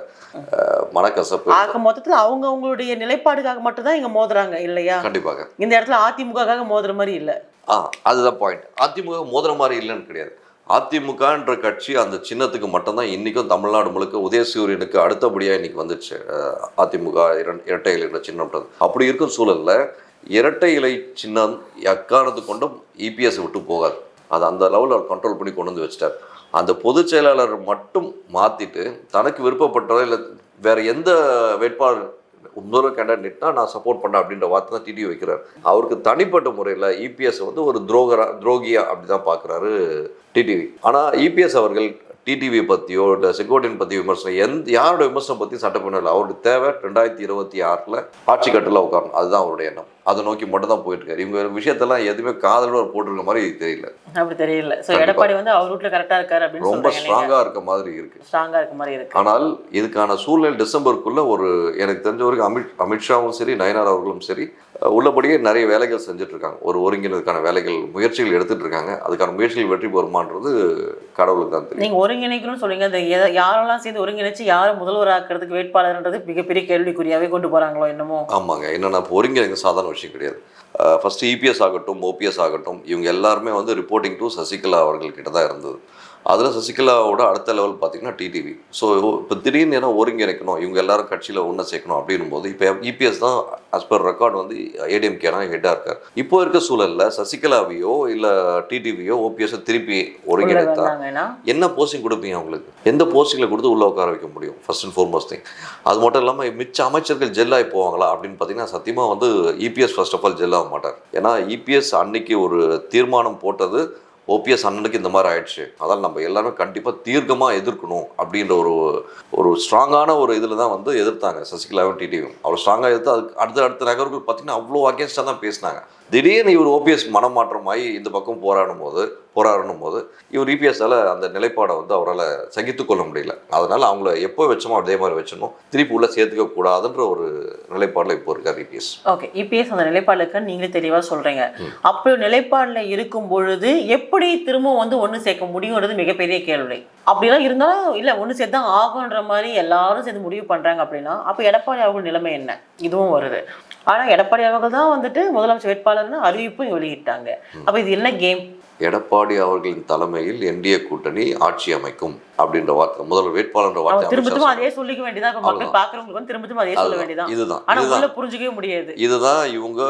மனக்கசப்பு. ஆக மொத்தத்துல அவங்க அவங்களுடைய நிலைப்பாடுக்காக மட்டும்தான் இங்க மோதுறாங்க இல்லையா? கண்டிப்பாக. இந்த இடத்துல அதிமுகக்காக மோதுற மாதிரி இல்ல. ஆ அதுதான் பாயிண்ட் அதிமுக மோதிர மாதிரி இல்லைன்னு கிடையாது. அதிமுகன்ற கட்சி அந்த சின்னத்துக்கு மட்டும்தான் இன்றைக்கும் தமிழ்நாடு முழுக்க உதயசூரியனுக்கு அடுத்தபடியாக இன்னைக்கு வந்துச்சு. அதிமுக இரண்- இரட்டை இலைன்ற சின்னம்ன்றது அப்படி இருக்கும் சூழல்ல இரட்டை இலை சின்னம் எக்காரணத்து கொண்டும் இபிஎஸ் விட்டு போகாது. அது அந்த லெவலில் அவர் கண்ட்ரோல் பண்ணி கொண்டு வந்து வச்சிட்டார். அந்த பொதுச் செயலாளர் மட்டும் மாற்றிட்டு தனக்கு விருப்பப்பட்டதோ இல்லை வேறு எந்த வேட்பாளர் முதல்வர் கேண்டிடேட்னா நான் சப்போர்ட் பண்ணேன் அப்படின்ற வார்த்தை தான் டிடி வைக்கிறார். அவருக்கு தனிப்பட்ட முறையில் இபிஎஸ் வந்து ஒரு துரோகரா துரோகியா அப்படி தான் பார்க்குறாரு டிடிவி ஆனால் இபிஎஸ் அவர்கள் டிடிவியை பற்றியோ இல்லை செங்கோட்டையன் பற்றி விமர்சனம் எந்த யாரோட விமர்சனம் பற்றி சட்டப்பேரவை இல்லை. அவருடைய தேவை ரெண்டாயிரத்தி இருபத்தி ஆறில் ஆட்சி கட்டில் உட்காரணும். அதுதான் அவருடைய எண்ணம். அதை நோக்கி மட்டும் தான் போயிட்டு இருக்காரு. இவங்க விஷயத்தெல்லாம் எதுவுமே காதலோட போட்டிருக்க மாதிரி தெரியல. அப்படி தெரியல. ஸோ. எடப்பாடி வந்து அவர் ரூட்ல கரெக்டா இருக்காரு அப்படின்னு ரொம்ப ஸ்ட்ராங்காக இருக்க மாதிரி இருக்கு. ஸ்ட்ராங்கா இருக்க மாதிரி இருக்கு. ஆனால் இதுக்கான சூழ்நிலை டிசம்பருக்குள்ள ஒரு எனக்கு தெரிஞ்ச வரைக்கும் அமித் அமித்ஷாவும் சரி நயனார் அவர்களும் சரி உள்ளபடியே நிறைய வேலைகள் செஞ்சுட்டு இருக்காங்க ஒரு ஒருங்கிணைதுக்கான வேலைகள் முயற்சிகள் எடுத்துட்டு இருக்காங்க அதுக்கான முயற்சிகள் வெற்றி பெறுமான்றது கடவுளுக்கு தான் தெரியும். நீங்க ஒருங்கிணைக்கணும்னு சொல்றீங்க. அந்த யாரெல்லாம் சேர்ந்து ஒருங்கிணைச்சு யாரை முதல்வர் ஆக்குறதுக்கு வேட்பாளர்ன்றது மிகப்பெரிய கேள்விக்குறியாவே கொண்டு போறாங்களோ என்னமோ. ஆமாங்க. என்னன்னா இப்போ ஒருங்கிணைங்க சாதாரண விஷயம் கிடையாது. ஃபர்ஸ்ட் இபிஎஸ் ஆகட்டும் ஓபிஎஸ் ஆகட்டும் இவங்க எல்லாருமே வந்து ரிப்போர்ட்டிங் டு சசிகலா அவர்கள் கிட்ட தான் இருந்தது. அதில் சசிகலாவோட அடுத்த லெவல் பார்த்தீங்கன்னா டிடிவி ஸோ இப்போ திடீர்னு ஏன்னா ஒருங்கிணைக்கணும் இவங்க எல்லாரும் கட்சியில் ஒன்று சேர்க்கணும் அப்படின்னும் போது இப்போ இபிஎஸ் தான் அஸ் பர் ரெக்கார்ட் வந்து ஏடிஎம்கேனா ஹெட்டாக இருக்கார். இப்போ இருக்க சூழலில் சசிகலாவையோ இல்லை டிடிவியோ ஓபிஎஸ் திருப்பி ஒருங்கிணைத்தா என்ன போஸ்டிங் கொடுப்பீங்க அவங்களுக்கு? எந்த போஸ்டிங்கில் கொடுத்து உள்ள உட்கார வைக்க முடியும்? ஃபர்ஸ்ட் அண்ட் foremost திங் அது மட்டும் இல்லாமல் மிச்ச அமைச்சர்கள் ஜெல்லாகி போவாங்களா அப்படின்னு பார்த்தீங்கன்னா சத்தியமாக வந்து இபிஎஸ் ஃபர்ஸ்ட் ஆஃப் ஆல் ஜெல்லாக மாட்டார். ஏன்னா இபிஎஸ் அன்னைக்கு ஒரு தீர்மானம் போட்டது ஓபிஎஸ் அண்ணனுக்கு இந்த மாதிரி ஆயிடுச்சு. அதால் நம்ம எல்லாருமே கண்டிப்பாக தீர்க்கமாக எதிர்க்கணும் அப்படின்ற ஒரு ஒரு ஸ்ட்ராங்கான ஒரு இதில் தான் வந்து எதிர்த்தாங்க சசிகலாவும் டிடிவியும் அவ்வளோ ஸ்ட்ராங்காக எதிர்த்து அதுக்கு அடுத்த அடுத்த நகர்கள் பார்த்தீங்கன்னா அவ்வளோ அகேன்ஸ்டாக தான் பேசினாங்க. திடீர்னு இவர் ஓபிஎஸ் மனமாற்றமாகி இந்த பக்கம் போராடும் போது போராடணும் போது இவர் இபிஎஸ்ஸால் அந்த நிலைப்பாடை வந்து அவரால் சகித்து கொள்ள முடியல. அதனால அவங்கள எப்போ வச்சோமோ அதே மாதிரி வச்சணும் திருப்பி உள்ள சேர்த்துக்க கூடாதுன்ற ஒரு நிலைப்பாடில் இப்போ இருக்கார் இபிஎஸ் ஓகே இபிஎஸ் அந்த நிலைப்பாடுல இருக்க நீங்களே தெளிவா சொல்றீங்க. அப்படி நிலைப்பாடுல இருக்கும் பொழுது எப்படி திரும்ப வந்து ஒண்ணு சேர்க்க முடியும்ன்றது மிகப்பெரிய கேள்வி. அப்படிலாம் இருந்தாலும் இல்ல ஒண்ணு சேர்த்து தான் ஆகுன்ற மாதிரி எல்லாரும் சேர்ந்து முடிவு பண்றாங்க அப்படின்னா அப்ப எடப்பாடி அவர்கள் நிலைமை என்ன? இதுவும் வருது. ஆனா எடப்பாடி அவர்கள் தான் வந்துட்டு முதலமைச்சர் வேட்பாளர்னு அறிவிப்பும் வெளியிட்டாங்க. அப்ப இது என்ன கேம் எடப்பாடி அவர்களின் தலைமையில் என்டிஏ கூட்டணி ஆட்சி அமைக்கும் அப்படின்ற வார்த்தை முதல்வர் வேட்பாளர்ன்ற வார்த்தை திரும்ப. அதே சொல்லிக்க வேண்டியதான் மக்கள். பாக்குறவங்களுக்கு வந்து திரும்ப திரும்ப அதே சொல்ல. வேண்டியதான் இதுதான். ஆனா உள்ள புரிஞ்சுக்கவே முடியாது. இதுதான் இவங்க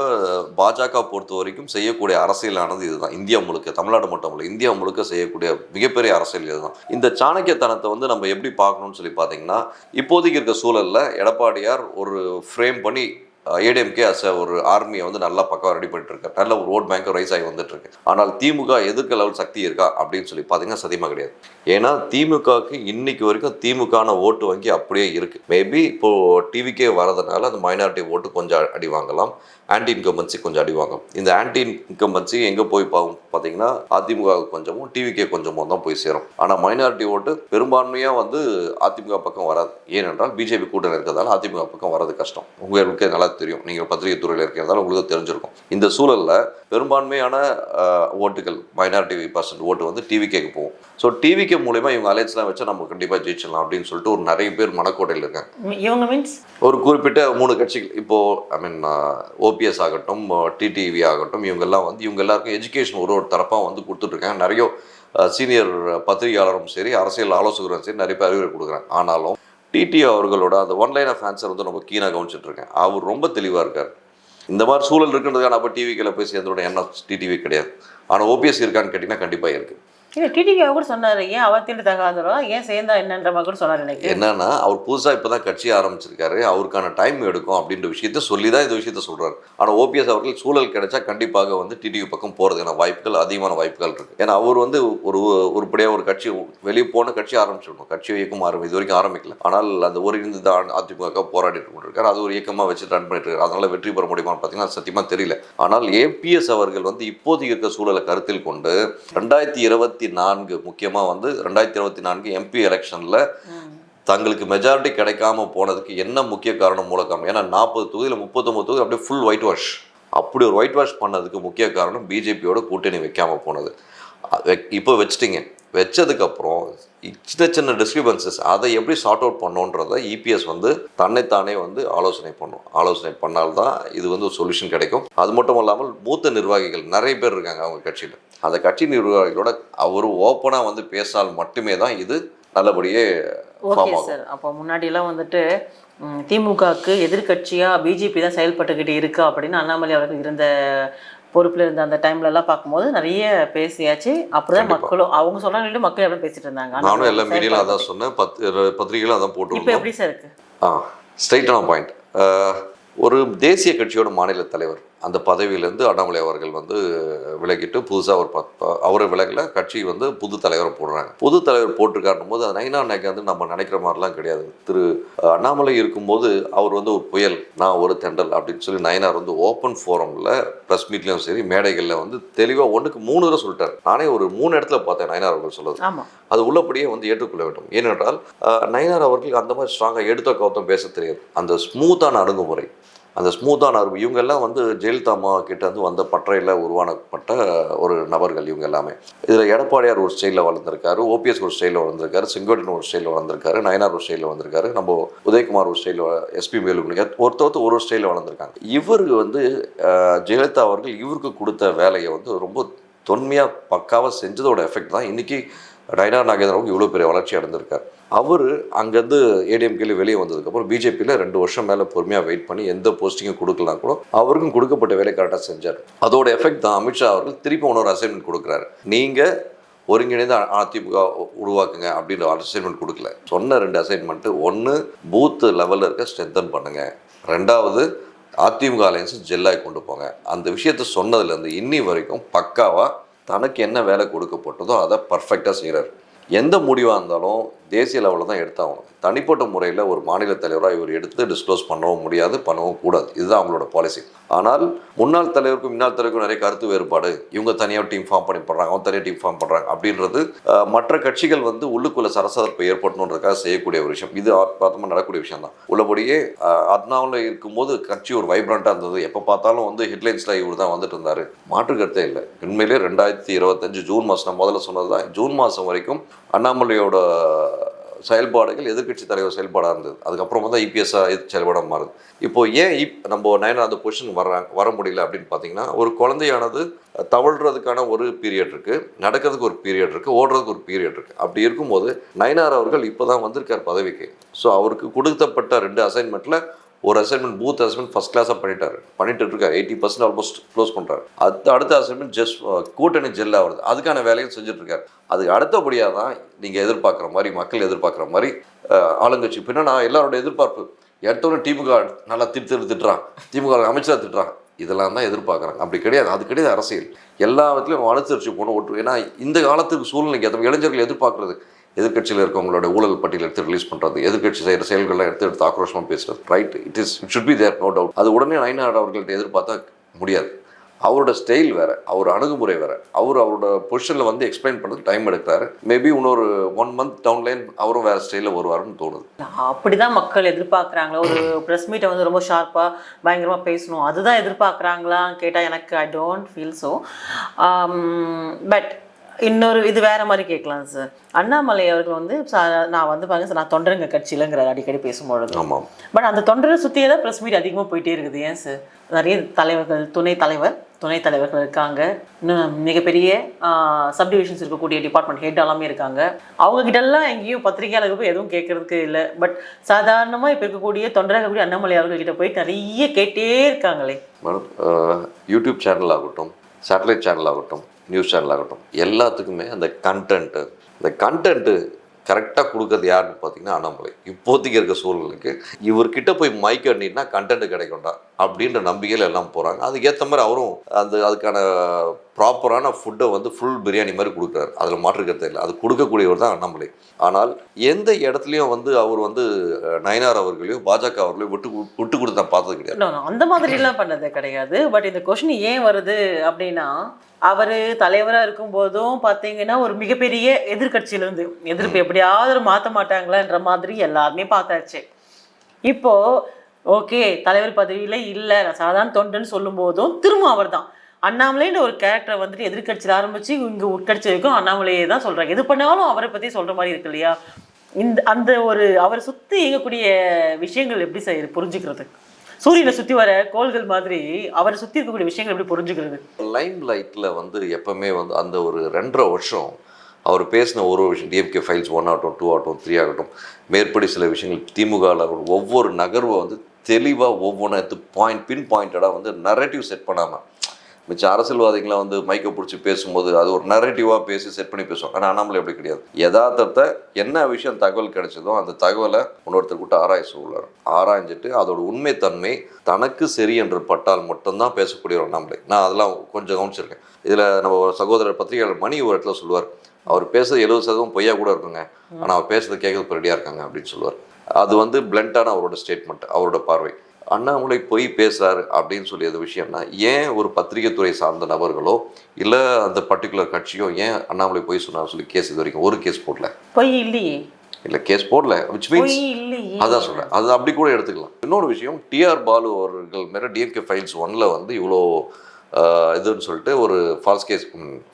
பாஜக பொறுத்த வரைக்கும் செய்யக்கூடிய அரசியலானது இதுதான். இந்தியா முழுக்க தமிழ்நாடு மட்டும் இல்லை இந்தியா முழுக்க செய்யக்கூடிய மிகப்பெரிய அரசியல் இதுதான். இந்த சாணக்கியத்தனத்தை வந்து நம்ம எப்படி பார்க்கணும்னு சொல்லி பார்த்தீங்கன்னா இப்போதைக்கு இருக்க சூழல்ல எடப்பாடியார் ஒரு ஃப்ரேம் பண்ணி ஏடிஎம்கே அஸ் ஒரு ஆர்மியை வந்து நல்லா பக்கம் ரெடி பண்ணிட்டு இருக்கு நல்ல ஒரு ஓட் பேங்க்கும் ரைஸ் ஆகி வந்துட்டு இருக்கு ஆனால் திமுக எதிர்க்க லெவல் சக்தி இருக்கா அப்படின்னு சொல்லி பார்த்தீங்கன்னா சதிமா கிடையாது. ஏன்னா திமுகவுக்கு இன்னைக்கு வரைக்கும் திமுகன ஓட்டு வங்கி அப்படியே இருக்கு. மேபி இப்போ டிவிக்கே வரதுனால அந்த மைனாரிட்டி ஓட்டு கொஞ்சம் அடி வாங்கலாம். ஆன்டி இன்கம்பன்சி கொஞ்சம் அடிவாங்க இந்த ஆன்டி இன்கம்பன்சி எங்கே போய் பார்க்கும் பார்த்தீங்கன்னா அதிமுக கொஞ்சமும் டிவிகே கொஞ்சமும் தான் போய் சேரும். ஆனால் மைனாரிட்டி ஓட்டு பெரும்பான்மையாக வந்து அதிமுக பக்கம் வராது. ஏனென்றால் பிஜேபி கூட்டணி இருக்கிறதால அதிமுக பக்கம் வர்றது கஷ்டம். உங்களுக்கு நல்லா தெரியும். நீங்கள் பத்திரிகை துறையில் இருக்கிறதால உங்களுக்கு தெரிஞ்சிருக்கும். இந்த சூழலில் பெரும்பான்மையான ஓட்டுகள் மைனாரிட்டி பர்சன்ட் ஓட்டு வந்து டிவிகேக்கு போகும். ஸோ டிவிகே மூலயமா இவங்க அலையன்ஸ்லாம் வச்சா நம்ம கண்டிப்பாக ஜெயிச்சிடலாம் அப்படின்னு சொல்லிட்டு ஒரு நிறைய பேர் மனக்கோட்டையில் இருக்காங்க. இவங்க மீன்ஸ் ஒரு குறிப்பிட்ட மூணு கட்சிகள். இப்போ ஐ மீன் ஓபிஎஸ் ஆகட்டும் டிடிவி ஆகட்டும் இவங்கெல்லாம் வந்து இவங்க எல்லாருக்கும் எஜுகேஷன் ஒரு ஒரு தரப்பாக வந்து கொடுத்துட்ருக்காங்க. நிறைய சீனியர் பத்திரிகையாளரும் சரி அரசியல் ஆலோசகரும் சரி நிறைய பேர் அறிவுரை கொடுக்குறாங்க. ஆனாலும் டிடி அவர்களோட அந்த ஒன் லைன் ஆஃப் ஆன்சர் வந்து ரொம்ப கீனாக கவனிச்சிட்டு இருக்கேன் அவர் ரொம்ப தெளிவாக இருக்கார். இந்த மாதிரி சூழல் இருக்குன்றதுக்கான அப்போ டிவிக்கில் போய் சேர்ந்தோட எண்ணம் டிடிவி கிடையாது. ஆனால் ஓபிஎஸ் இருக்கான்னு கேட்டிங்கன்னா கண்டிப்பாக இருக்குது இல்ல டிடிவி கூட சொன்னார் ஏன் அவர் தீண்டு தகாதரோ ஏன் சேர்ந்தா என்னன்ற மாதிரி கூட எனக்கு. என்னன்னா அவர் புதுசாக இப்போ தான் கட்சி ஆரம்பிச்சிருக்காரு. அவருக்கான டைம் எடுக்கும் அப்படின்ற விஷயத்த சொல்லி தான் இந்த விஷயத்த சொல்கிறார் ஆனால் ஓபிஎஸ் அவர்கள் சூழல் கிடைச்சா கண்டிப்பாக வந்து டிடிவி பக்கம் போகிறதுக்கான வாய்ப்புகள் அதிகமான வாய்ப்புகள் இருக்குது ஏன்னா அவர் வந்து ஒரு உருப்படியாக ஒரு கட்சி வெளியே போன கட்சி ஆரம்பிச்சிடணும் கட்சி இயக்கம் ஆரம்பி இது வரைக்கும் ஆரம்பிக்கல. ஆனால் அந்த ஒருங்கிணைந்து தான் அதிமுக போராடிட்டு கொண்டிருக்காரு. அது ஒரு இயக்கமாக வச்சு ரன் பண்ணிட்டு இருக்காரு. அதனால வெற்றி பெற முடியுமான்னு பார்த்தீங்கன்னா சத்தியமாக தெரியல. ஆனால் ஏபிஎஸ் அவர்கள் வந்து இப்போதைக்கு இருக்க சூழலை கருத்தில் கொண்டு ரெண்டாயிரத்தி இருபத்தி நான்கு முக்கியமாக வந்து ரெண்டாயிரத்தி இருபத்தி நான்கு எம்பி எலெக்ஷனில் தங்களுக்கு மெஜாரிட்டி கிடைக்காம போனதுக்கு என்ன முக்கிய காரணம் மூல காரணம்? ஏன்னா நாற்பது தொகுதியில் முப்பத்தொம்பது தொகுதி அப்படியே ஃபுல் ஒயிட் வாஷ் அப்படி ஒரு ஒயிட் வாஷ் பண்ணதுக்கு முக்கிய காரணம் பிஜேபியோட கூட்டணி வைக்காமல் போனது. இப்போ வச்சிட்டிங்க. வச்சதுக்கப்புறம் சின்ன சின்ன டிஸ்கிரிபன்சஸ் அதை எப்படி சார்ட் அவுட் பண்ணோன்றதை இபிஎஸ் வந்து தன்னைத்தானே வந்து ஆலோசனை பண்ணும். ஆலோசனை பண்ணால்தான் இது வந்து ஒரு சொல்யூஷன் கிடைக்கும். அது மட்டும் இல்லாமல் மூத்த நிர்வாகிகள் நிறைய பேர் இருக்காங்க அவங்க கட்சியில். அந்த கட்சி நிர்வாகிகளோட அவர் ஓப்பனாக வந்து பேசினால் மட்டுமே தான் இது நல்லபடியே ஓகே சார் அப்போ முன்னாடி எல்லாம் வந்துட்டு திமுகவுக்கு எதிர்க்கட்சியா பிஜேபி தான் செயல்பட்டுக்கிட்டு இருக்கா அப்படின்னு அண்ணாமலை அவர்கள் இருந்த பொறுப்புல இருந்த அந்த டைம்ல எல்லாம் பார்க்கும்போது நிறைய பேசியாச்சு. அப்படிதான். மக்களும் அவங்க சொன்னாலும் மக்கள் எப்படி பேசிட்டு இருந்தாங்க. நானும் எல்லா செயல்பாடு அதான் சொன்னேன். பத்து பத்திரிகையிலும் அதான் போட்டு இப்போ எப்படி சார் இருக்கு? ஆ ஸ்ட்ரைட்டான பாயிண்ட் ஒரு தேசிய கட்சியோட மாநில தலைவர் அந்த பதவியிலேருந்து அண்ணாமலை அவர்கள் வந்து விலகிட்டு புதுசாக ஒரு பத் அவரை விலகல கட்சி வந்து புது தலைவரை போடுறாங்க. புது தலைவர் போட்டிருக்காருன்னும் போது அது நைனா நாயக் வந்து நம்ம நினைக்கிற மாதிரிலாம் கிடையாது. திரு அண்ணாமலை இருக்கும்போது அவர் வந்து ஒரு புயல் நான் ஒரு தெண்டல் அப்படின்னு சொல்லி நயனார் வந்து ஓப்பன் ஃபோரமில் ப்ரெஸ் மீட்லேயும் சரி மேடைகளில் வந்து தெளிவாக ஒன்றுக்கு மூணு தடவை சொல்லிட்டார். நானே ஒரு மூணு இடத்துல பார்த்தேன் நயனார் அவர்கள் சொல்லுது அது உள்ளபடியே வந்து ஏற்றுக்கொள்ள வேண்டும். ஏனென்றால் அஹ், நயனார் அவர்களுக்கு அந்த மாதிரி ஸ்ட்ராங்காக எடுத்த கவுத்தம் பேச தெரியாது. அந்த ஸ்மூத்தான அணுகுமுறை. அந்த ஸ்மூத்தான அருகு இவங்கெல்லாம் வந்து ஜெயலலிதா கிட்ட வந்து வந்த பற்றையில் உருவானப்பட்ட ஒரு நபர்கள் இவங்க எல்லாமே. இதில் எடப்பாடியார் ஒரு ஸ்டைலில் வளர்ந்துருக்காரு ஓபிஎஸ் ஒரு ஸ்டைலில் வளர்ந்துருக்காரு செங்கோட்டன் ஒரு ஸ்டைலில் வளர்ந்துருக்காரு நயனார் ஒரு ஸ்டைலில் வந்திருக்காரு நம்ம உதயகுமார் ஒரு ஸ்டைலில் எஸ்பி வேலுமணி ஒருத்தர் ஒரு ஸ்டைலில் வளர்ந்துருக்காங்க. இவர் வந்து ஜெயலலிதா அவர்கள் இவருக்கு கொடுத்த வேலையை வந்து ரொம்ப தொன்மையாக பக்காவாக செஞ்சதோட எஃபெக்ட் தான் இன்றைக்கி டைனா நாகேந்திரவுக்கு இவ்வளோ பெரிய வளர்ச்சி அடைந்திருக்கார். அவர் அங்கேருந்து ஏடிஎம்கேல வெளியே வந்ததுக்கப்புறம் பிஜேபியில் ரெண்டு வருஷம் மேலே பொறுமையாக வெயிட் பண்ணி எந்த போஸ்டிங்கும் கொடுக்கலாம் கூட அவருக்கும் கொடுக்கப்பட்ட வேலை கரெக்டாக செஞ்சார். அதோட எஃபெக்ட் தான் அமித்ஷா அவர்கள் திருப்பி ஒன்று அசைன்மெண்ட் கொடுக்குறாரு. நீங்கள் ஒருங்கிணைந்து அதிமுக உருவாக்குங்க அப்படின்ற அசைன்மெண்ட் கொடுக்கல. சொன்ன ரெண்டு அசைன்மெண்ட்டு ஒன்று பூத் லெவலில் இருக்க ஸ்ட்ரென்தன் பண்ணுங்கள் ரெண்டாவது அதிமுக அலையன்ஸ் ஜெல்லாகி கொண்டு போங்க. அந்த விஷயத்த சொன்னதுலேருந்து இன்னி வரைக்கும் பக்காவாக தனக்கு என்ன வேலை கொடுக்கப்பட்டதோ அதை பர்ஃபெக்டாக செய்கிறார் எந்த முடிவாக இருந்தாலும் தேசிய லெவலில் தான் எடுத்தாகணும். தனிப்பட்ட முறையில் ஒரு மாநில தலைவராக இவர் எடுத்து டிஸ்க்ளோஸ் பண்ணவும் முடியாது பண்ணவும் கூடாது. இதுதான் அவங்களோட பாலிசி ஆனால் முன்னாள் தலைவருக்கும் முன்னாள் தலைவருக்கும் நிறைய கருத்து வேறுபாடு. இவங்க தனியாக டீம் ஃபார்ம் பண்ணி பண்ணுறாங்க அவன் தனியாக டீம் ஃபார்ம் பண்ணுறாங்க அப்படின்றது மற்ற கட்சிகள் வந்து உள்ளுக்குள்ள சரசரப்பு ஏற்படணுன்றதுக்காக செய்யக்கூடிய ஒரு விஷயம். இது பார்த்தோம்னா நடக்கக்கூடிய விஷயம் தான். உள்ளபடியே அத்னாவில் இருக்கும்போது கட்சி ஒரு வைப்ரண்ட்டாக இருந்தது. எப்போ பார்த்தாலும் வந்து ஹெட்லைன்ஸில் இவர் தான் வந்துட்டு இருந்தார். மாற்று கருத்தே இல்லை. உண்மையிலே ரெண்டாயிரத்தி இருபத்தஞ்சு ஜூன் மாதம் நான் முதல்ல சொன்னது தான் ஜூன் மாதம் வரைக்கும் அண்ணாமலையோட செயல்பாடுகள் எதிர்க்கட்சி தலைவர் செயல்பாடாக இருந்தது. அதுக்கப்புறம் தான் ஐபிஎஸ்ஸாக செயல்பாடாக மாறுது. இப்போ ஏன் இப் நம்ம நயனா அந்த பொசிஷன் வர்றாங்க வர முடியல அப்படின்னு பார்த்தீங்கன்னா ஒரு குழந்தையானது தவழ்கிறதுக்கான ஒரு பீரியட் இருக்குது நடக்கிறதுக்கு ஒரு பீரியட் இருக்குது ஓடுறதுக்கு ஒரு பீரியட் இருக்குது அப்படி இருக்கும்போது நயனார் அவர்கள் இப்போ தான் வந்திருக்கார் பதவிக்கு. ஸோ அவருக்கு கொடுத்தப்பட்ட ரெண்டு அசைன்மெண்ட்டில் ஒரு அசைன்மெண்ட் பூத் அசைன்மெண்ட் ஃபஸ்ட் கிளாஸாக பண்ணிட்டாரு. பண்ணிட்டு இருக்காரு. எயிட்டி பர்சன்ட் ஆல்மோஸ்ட் க்ளோஸ் பண்ணுறாரு அடுத்த அடுத்த அசைன்மெண்ட் ஜஸ்ட் கூட்டணி ஜெல் வருது. அதுக்கான வேலையும் செஞ்சுட்டு இருக்காரு அதுக்கு அடுத்தபடியாக தான் நீங்கள் எதிர்பார்க்குற மாதிரி மக்கள் எதிர்பார்க்குற மாதிரி ஆளுங்கட்சி. பின்னா நான் எல்லாரோட எதிர்பார்ப்பு எடுத்தோடனே திமுக நல்லா திட்டு திரு திட்டுறான் திமுக அமைச்சராக திட்டுறான். இதெல்லாம் தான் எதிர்பார்க்குறாங்க. அப்படி கிடையாது. அது கிடையாது அரசியல். எல்லா விதத்துலையும் அனுசரித்து போன ஓட்டு ஏன்னா இந்த காலத்துக்கு சூழ்நிலைக்கு ஏற்ற இளைஞர்கள் எதிர்பார்க்குறது எதிர்கட்சியில் இருக்கவங்களோட ஊழல் பட்டியல் எடுத்து ரிலீஸ் பண்ணுறது எதிர்க்கட்சி செய்கிற செயல்கள்லாம் எடுத்து எடுத்து ஆக்ரோஷமாக பேசுறது. Right it is it should be there no doubt அது உடனே நயனார் அவர்கள்ட்ட எதிர்பார்த்தா முடியாது. அவரோட ஸ்டைல் வேறு அவர் அணுகுமுறை வேறு. அவர் அவரோட பொசிஷனில் வந்து எக்ஸ்பிளைன் பண்ணுறதுக்கு டைம் எடுக்கிறாரு. மேபி இன்னொரு ஒன் மந்த் டவுன் லைன் அவரும் வேறு ஸ்டைலில் வருவாருன்னு தோணுது. அப்படிதான் மக்கள் எதிர்பார்க்குறாங்களா. ஒரு ப்ரெஸ் மீட்டை வந்து ரொம்ப ஷார்ப்பாக பயங்கரமாக பேசணும். அதுதான் எதிர்பார்க்குறாங்களான்னு கேட்டால் எனக்கு I don't feel so but இன்னொரு இது வேற மாதிரி கேட்கலாம் சார் அண்ணாமலை அவர்கள் வந்து நான் வந்து பாருங்க சார் நான் தொண்டருங்க கட்சியிலங்கிறார் அடிக்கடி பேசும்பொழுது. ஆமாம் பட் அந்த தொண்டரை சுற்றியே தான் ப்ரெஸ் மீட் அதிகமாக போயிட்டே இருக்குது ஏன் சார் நிறைய தலைவர்கள் துணை தலைவர் துணைத் தலைவர்கள் இருக்காங்க. இன்னும் மிகப்பெரிய சப்டிவிஷன்ஸ் இருக்கக்கூடிய டிபார்ட்மெண்ட் ஹெட் எல்லாமே இருக்காங்க. அவங்க கிட்ட எல்லாம் எங்கேயும் பத்திரிகையாளர்கள் போய் எதுவும் கேட்கறதுக்கு இல்லை. பட் சாதாரணமாக இப்போ இருக்கக்கூடிய தொண்டராக இருக்கக்கூடிய அண்ணாமலை அவர்கள் கிட்ட போய் நிறைய கேட்டே இருக்காங்களே. மேடம் யூடியூப் சேனல் ஆகட்டும் சேட்டலைட் சேனல் ஆகட்டும் நியூஸ் சேனல் ஆகட்டும் எல்லாத்துக்குமே அந்த கண்டென்ட்டு இந்த கண்டென்ட்டு கரெக்டாக கொடுக்கறது யாருன்னு பார்த்தீங்கன்னா அண்ணாமலை. இப்போதைக்கு இருக்க சூழலுக்கு இவர்கிட்ட போய் மைக் அண்ணினா கண்டென்ட் கிடைக்கும்டா அப்படின்ற நம்பிக்கையில் எல்லாம் போகிறாங்க அதுக்கேற்ற மாதிரி அவரும் அந்த அதுக்கான ப்ராப்பரான ஃபுட்டை வந்து ஃபுல் பிரியாணி மாதிரி கொடுக்குறாரு. அதில் மாற்றுக்கிறது இல்லை. அது கொடுக்கக்கூடியவர் தான் அண்ணாமலை. ஆனால் எந்த இடத்துலையும் வந்து அவர் வந்து நயனார் அவர்களையும் பாஜக அவர்களையும் விட்டு விட்டு கொடுத்து நான் பார்த்தது கிடையாது. அந்த மாதிரிலாம் பண்ணது கிடையாது. பட் இந்த கொஷின் ஏன் வருது அப்படின்னா அவர் தலைவராக இருக்கும்போதும் பார்த்தீங்கன்னா ஒரு மிகப்பெரிய எதிர்கட்சியிலேருந்து எதிர்ப்பு எப்படியாவது மாற்ற மாட்டாங்களான்ற மாதிரி எல்லாருமே பார்த்தாச்சு. இப்போது ஓகே தலைவர் பதவியில் இல்லை நான் சாதாரண தொண்டுன்னு சொல்லும்போதும் திரும்ப அவர் தான் அண்ணாமலைன்ற ஒரு கேரக்டரை வந்துட்டு எதிர்க்கட்சியில் ஆரம்பித்து இங்கே உட்கட்சி வரைக்கும் அண்ணாமலையே தான் சொல்கிறாங்க எது பண்ணாலும் அவரை பற்றி சொல்கிற மாதிரி இருக்கு இல்லையா? இந்த அந்த ஒரு அவரை சுற்றி இயங்கக்கூடிய விஷயங்கள் எப்படி சார் புரிஞ்சுக்கிறது சூரியனை சுற்றி வர கோள்கள் மாதிரி அவரை சுற்றி இருக்கக்கூடிய விஷயங்கள் எப்படி புரிஞ்சுக்கிறது? லைம் லைட்டில் வந்து எப்பவுமே வந்து அந்த ஒரு ரெண்டரை வருஷம் அவர் பேசின ஒரு விஷயம் டிஎம்கே ஃபைல்ஸ் ஒன் ஆகட்டும் டூ ஆகட்டும் த்ரீ ஆகட்டும் மேற்படி சில விஷயங்கள் திமுகவில் ஒவ்வொரு நகர்வை வந்து தெளிவாக ஒவ்வொன்றும் எடுத்து பாயிண்ட் பின் பாயிண்டடாக வந்து நரேட்டிவ் செட் பண்ணாமல் மிச்சம் அரசியல்வாதிகளை வந்து மைக்கை பிடிச்சி பேசும்போது அது ஒரு நரேட்டிவாக பேசி செட் பண்ணி பேசுவாங்க. ஆனால் அண்ணாமலை அப்படி கிடையாது. யதார்த்தத்தை என்ன விஷயம் தகவல் கிடைச்சதோ அந்த தகவலை இன்னொருத்தர் கூட்ட ஆராய சொல்லுவார் ஆராய்ஞ்சிட்டு அதோட உண்மைத்தன்மை தனக்கு சரி என்று பட்டால் மட்டும்தான் பேசக்கூடிய ஒரு அண்ணாமலை. நான் அதெல்லாம் கொஞ்சம் கவனிச்சிருக்கேன். இதில் நம்ம ஒரு சகோதரர் பத்திரிகையாளர் மணி ஒரு இடத்துல சொல்லுவார். அவர் பேசுறது எழுபது சதவீதம் பொய்யா கூட இருக்குங்க. ஆனால் அவர் பேசுறது கேட்கறதுக்கு ரெடியாக இருக்காங்க அப்படின்னு சொல்லுவார். அது வந்து பிளண்டான அவரோட ஸ்டேட்மெண்ட் அவரோட பார்வை. அண்ணாமலை பொய் பேசுறாரு அப்படின்னு சொல்லியது விஷயம்னா ஏன் ஒரு பத்திரிகை துறை சார்ந்த நபர்களோ இல்லை அந்த பர்டிகுலர் கட்சியோ ஏன் அண்ணாமலை பொய் சொன்னார் சொல்லி கேஸ் இது வரைக்கும் ஒரு கேஸ் போடல? பொய் இல்லையே. இல்லை கேஸ் போடல விச் மீன்ஸ் அதான் சொல்றேன். அது அப்படி கூட எடுத்துக்கலாம். இன்னொரு விஷயம் டிஆர் பாலு அவர்கள் மேலே டிஎம்கே ஃபைல்ஸ் ஒன்ல வந்து இவ்வளோ இதுன்னு சொல்லிட்டு ஒரு ஃபால்ஸ் கேஸ்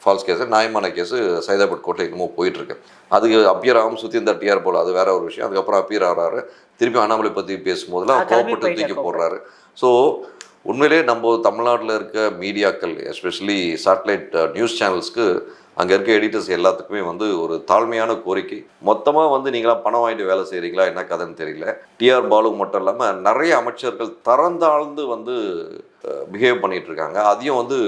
ஃபால்ஸ் கேஸ் நியாயமான கேஸ் சைதாபேட் கோர்ட்டில் இன்னமும் போயிட்டு இருக்கு. அதுக்கு அப்பியர் ஆகும் சுற்றி இந்த டிஆர் பாலு அது வேற ஒரு விஷயம். அதுக்கப்புறம் அப்பியர் ஆகிறாரு திருப்பி அண்ணாமலை பற்றி பேசும்போதெல்லாம் கோவப்பட்டு தூக்கி போடுறாரு. ஸோ உண்மையிலே நம்ம தமிழ்நாட்டில் இருக்க மீடியாக்கள் எஸ்பெஷலி சேட்டலைட் நியூஸ் சேனல்ஸ்க்கு அங்கே இருக்க எடிட்டர்ஸ் எல்லாத்துக்குமே வந்து ஒரு தாழ்மையான கோரிக்கை. மொத்தமாக வந்து நீங்களாம் பணம் வாங்கிட்டு வேலை செய்கிறீங்களா என்ன கதைன்னு தெரியல. டிஆர் பாலு மட்டும் இல்லாமல் நிறைய அமைச்சர்கள் தரந்தாழ்ந்து வந்து பிஹேவ் பண்ணிட்டு இருக்காங்க. அதையும் வந்து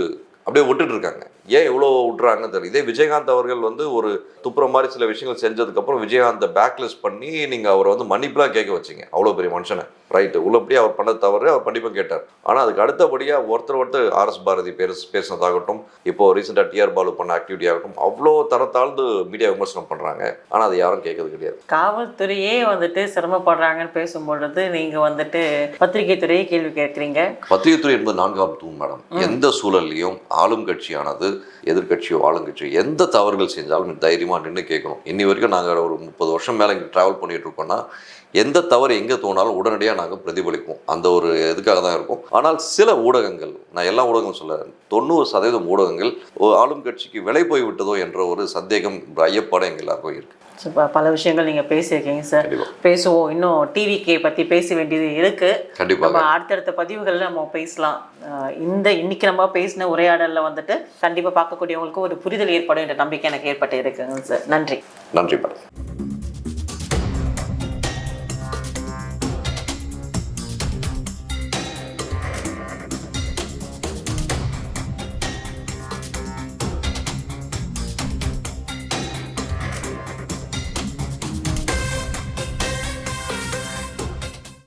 அப்படியே விட்டுட்டு இருக்காங்க ஏன் இவ்வளோ விட்டுறாங்கன்னு தெரியல. இதே விஜயகாந்த் அவர்கள் வந்து ஒரு துப்புற மாதிரி சில விஷயங்கள் செஞ்சதுக்கப்புறம் விஜயகாந்தை பேக்லெஸ் பண்ணி நீங்கள் அவரை வந்து மன்னிப்புலாம் கேட்க வச்சீங்க. அவ்வளோ பெரிய மனுஷனை. ரைட்டு உள்ளபடியே அவர் பண்ண தவறு அவர் மன்னிப்பும் கேட்டார். ஆனால் அதுக்கு அடுத்தபடியாக ஒருத்தர் ஒருத்தர் ஆர்எஸ் பாரதி பேச பேசினதாகட்டும் இப்போ ரீசெண்டாக டிஆர் பாலு பண்ண ஆக்டிவிட்டி ஆகட்டும் அவ்வளோ தரத்தாழ்ந்து மீடியா விமர்சனம் பண்ணுறாங்க ஆனால் அதை யாரும் கேட்கறது கிடையாது. காவல்துறையே வந்துட்டு சிரமப்படுறாங்கன்னு பேசும்பொழுது நீங்க வந்துட்டு பத்திரிகை துறையே கேள்வி கேட்குறீங்க. பத்திரிகைத்துறை என்பது நான்காம் தூண் மேடம். எந்த சூழல்லையும் ஆளும் கட்சியானது எதிர்க்கட்சியோ ஆளுங்கட்சியோ எந்த தவறுகள் செஞ்சாலும் தைரியமாக நின்று கேட்கணும். இன்னி வரைக்கும் நாங்கள் ஒரு முப்பது வருஷம் மேலே இங்கே ட்ராவல் பண்ணிட்டு இருக்கோம்னா எந்த தவறு எங்கே தோணாலும் உடனடியாக நாங்கள் பிரதிபலிப்போம். அந்த ஒரு இதுக்காக தான் இருக்கும். ஆனால் சில ஊடகங்கள் நான் எல்லா ஊடகங்களும் சொல்ல தொண்ணூறு சதவீதம் ஊடகங்கள் ஆளும் கட்சிக்கு விலை போய் விட்டதோ என்ற ஒரு சந்தேகம் ஒரு ஐயப்பாடு எங்கள் எல்லாருக்கும் இருக்குது பல விஷயங்கள் நீங்க பேசியிருக்கீங்க சார் பேசுவோம். இன்னும் டிவிகே பத்தி பேச வேண்டியது இருக்கு. நம்ம அடுத்தடுத்த பதிவுகள்ல நம்ம பேசலாம். இந்த இன்னைக்கு நம்ம பேசின உரையாடல்ல வந்துட்டு கண்டிப்பா பார்க்கக்கூடியவங்களுக்கு ஒரு புரிதல் ஏற்படும் என்ற நம்பிக்கை எனக்கு ஏற்பட்டு இருக்குங்க சார் நன்றி. நன்றி மேடம்